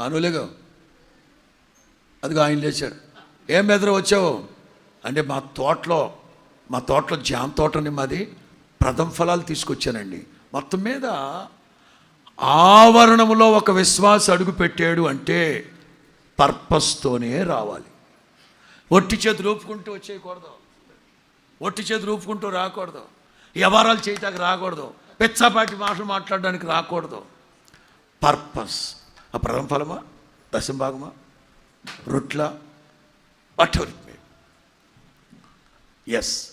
అనులేగా. అదిగో ఆయన లేచాడు. ఏం బెదర వచ్చావు? అంటే మా తోటలో మా తోటలో జామ తోటని మాది ప్రథమ ఫలాలు తీసుకొచ్చానండి. మొత్తం మీద ఆవరణములో ఒక విశ్వాస అడుగు పెట్టాడు అంటే పర్పస్తోనే రావాలి. ఒట్టి చేతి రూపుకుంటూ వచ్చేయకూడదు. ఒట్టి చేతి రూపుకుంటూ రాకూడదు. వ్యవహారాలు చేయటానికి రాకూడదు. పెచ్చాపాటి మాటలు మాట్లాడడానికి రాకూడదు. పర్పస్. ఆ ప్రథమ ఫలమా? దశమ భాగమా? రొట్ల? వాట్ ఎస్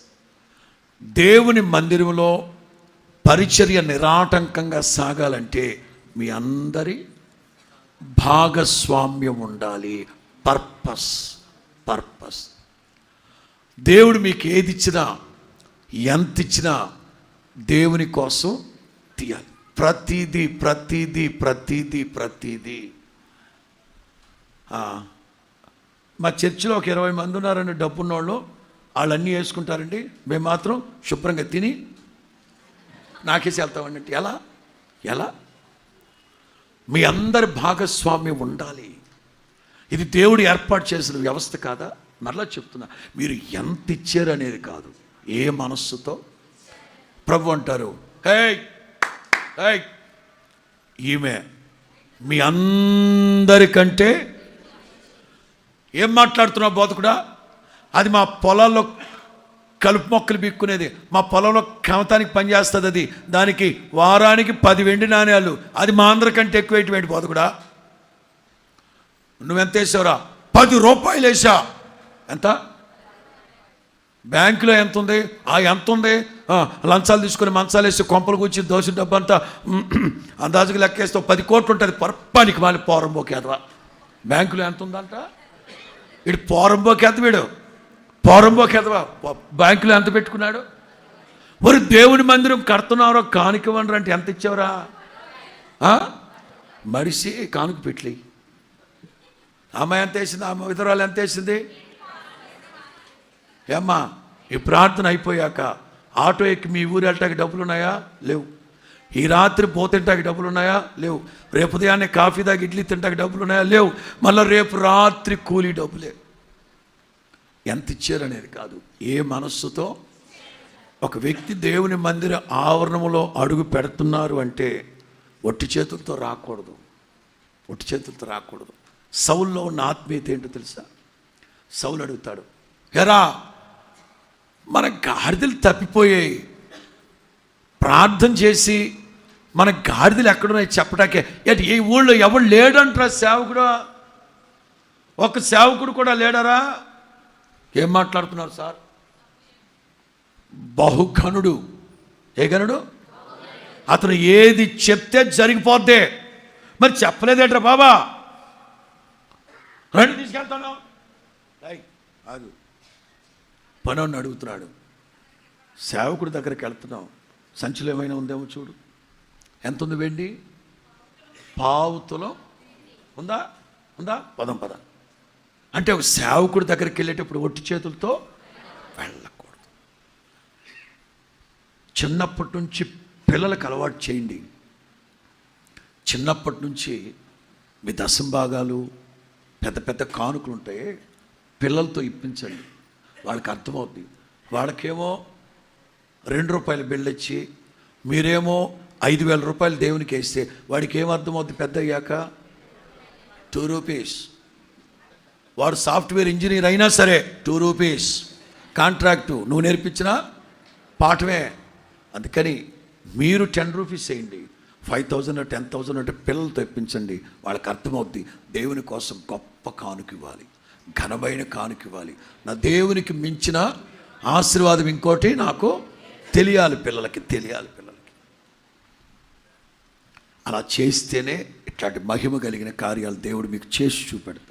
దేవుని మందిరంలో పరిచర్య నిరాటంకంగా సాగాలంటే మీ అందరి భాగస్వామ్యం ఉండాలి. Purpose purpose. దేవుడు మీకు ఏది ఇచ్చినా ఎంత ఇచ్చినా దేవుని కోసం తీయాలి. ప్రతిదీ ప్రతిదీ ప్రతిదీ ప్రతిదీ. మా చర్చిలో ఒక ఇరవై మంది ఉన్నారండి డబ్బున్నోళ్ళు. వాళ్ళన్నీ వేసుకుంటారండి. మేము మాత్రం శుభ్రంగా తిని నాకేసి వెళ్తామండి. ఎలా? ఎలా? మీ అందరి భాగస్వామ్యం ఉండాలి. ఇది దేవుడు ఏర్పాటు చేసిన వ్యవస్థ కాదా? మరలా చెప్తున్నా మీరు ఎంత ఇచ్చారు అనేది కాదు. ఏ మనస్సుతో? ప్రభు అంటారు హే ఈమె మీ అందరికంటే ఏం మాట్లాడుతున్నావు బోధకుడా? అది మా పొలాల్లో కలుపు మొక్కలు బిక్కునేది మా పొలంలో కమతానికి పనిచేస్తుంది అది. దానికి వారానికి పది వెండి నాణ్యాలు అది మా అందరికంటే ఎక్కువ వేయటం బోధకుడా? నువ్వెంత వేసావురా? పది రూపాయలు వేసా. ఎంత? బ్యాంకులో ఎంత ఉంది? ఆ ఎంత ఉంది? లంచాలు తీసుకుని మంచాలు వేసి కొంపలు కూర్చి దోశ డబ్బు అంతా అందాజుకు లెక్కేస్తే పది కోట్లు ఉంటుంది. పర్పానికి మళ్ళీ పోరంబోకేదవా బ్యాంకులో ఎంత ఉందంట? వీడు పోరంబోకి ఎంత వీడు. పోరంబోకేదవా బ్యాంకులో ఎంత పెట్టుకున్నాడు? మరి దేవుని మందిరం కడుతున్నారో కానుకవనరు అంటే ఎంత ఇచ్చావురా? మరిసి కానుక పెట్లే అమ్మాయి ఎంత వేసింది? అమ్మ విధురాలు ఎంత వేసింది? ఏమ్మా ఈ ప్రార్థన అయిపోయాక ఆటో ఎక్కి మీ ఊరు వెళ్ళటానికి డబ్బులు ఉన్నాయా? లేవు. ఈ రాత్రి పోతింటాకి డబ్బులు ఉన్నాయా? లేవు. రేపు ఉదయాన్నే కాఫీ దాకా ఇడ్లీ తింటాకి డబ్బులు ఉన్నాయా? లేవు. మళ్ళీ రేపు రాత్రి కూలీ డబ్బులే. ఎంత ఇచ్చారనేది కాదు. ఏ మనస్సుతో? ఒక వ్యక్తి దేవుని మందిర ఆవరణములో అడుగు పెడుతున్నారు అంటే ఒట్టి చేతులతో రాకూడదు. ఒట్టి చేతులతో రాకూడదు. సౌల్లో ఉన్న ఆత్మీయత ఏంటో తెలుసా? సౌలు అడుగుతాడు ఎరా మన గాడిదలు తప్పిపోయాయి ప్రార్థన చేసి మన గాడిదలు ఎక్కడున్నాయి చెప్పడాకే ఏంటి ఈ ఊళ్ళో ఎవడు లేడంటారా సేవకుడు? ఒక సేవకుడు కూడా లేడరా? ఏం మాట్లాడుతున్నారు సార్? బహుఘనుడు. ఏ గనుడు అతను ఏది చెప్తే జరిగిపోద్దే. మరి చెప్పలేదేట్రా బాబా? రండి తీసుకెళ్తాను. అది ఆగు అడుగుతున్నాడు. సేవకుడి దగ్గరికి వెళ్తున్నాం సంచిలో ఏమైనా ఉందేమో చూడు. ఎంత ఉంది వెండి పావుతులో ఉందా? ఉందా? పదం పద. అంటే ఒక సేవకుడి దగ్గరికి వెళ్ళేటప్పుడు ఒట్టి చేతులతో వెళ్ళకూడదు. చిన్నప్పటి నుంచి పిల్లలకు అలవాటు చేయండి. చిన్నప్పటి నుంచి మీ దశంభాగాలు పెద్ద పెద్ద కానుకలు ఉంటాయి పిల్లలతో ఇప్పించండి. వాళ్ళకి అర్థమవుద్ది. వాళ్ళకేమో రెండు రూపాయల బిల్లు ఇచ్చి మీరేమో ఐదు వేల రూపాయలు దేవునికి వేస్తే వాడికి ఏం అర్థమవుద్ది పెద్ద అయ్యాక? టూ రూపీస్ వాడు సాఫ్ట్వేర్ ఇంజనీర్ అయినా సరే టూ రూపీస్ కాంట్రాక్టు. నువ్వు నేర్పించిన పాఠమే. అందుకని మీరు టెన్ రూపీస్ వేయండి. ఫైవ్ థౌజండ్ టెన్ థౌజండ్ అంటే పిల్లలు తెప్పించండి. వాళ్ళకి అర్థమవుద్ది. దేవుని కోసం గొప్ప కానుక ఇవ్వాలి. ఘనమైన కానుక ఇవ్వాలి. నా దేవునికి మించిన ఆశీర్వాదం ఇంకోటి నాకు తెలియాలి పిల్లలకి తెలియాలి పిల్లలకి. అలా చేస్తేనే ఇట్లాంటి మహిమ కలిగిన కార్యాలు దేవుడు మీకు చేసి చూపెడతాడు.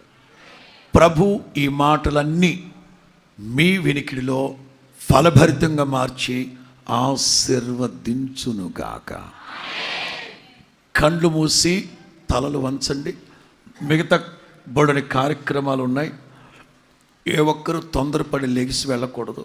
ప్రభు ఈ మాటలన్నీ మీ వినికిడిలో ఫలభరితంగా మార్చి ఆశీర్వదించునుగాక. కళ్ళు మూసి తలలు వంచండి. మిగతా బోడని కార్యక్రమాలు ఉన్నాయి. ఏ ఒక్కరూ తొందరపడి లెగిసి వెళ్ళకూడదు.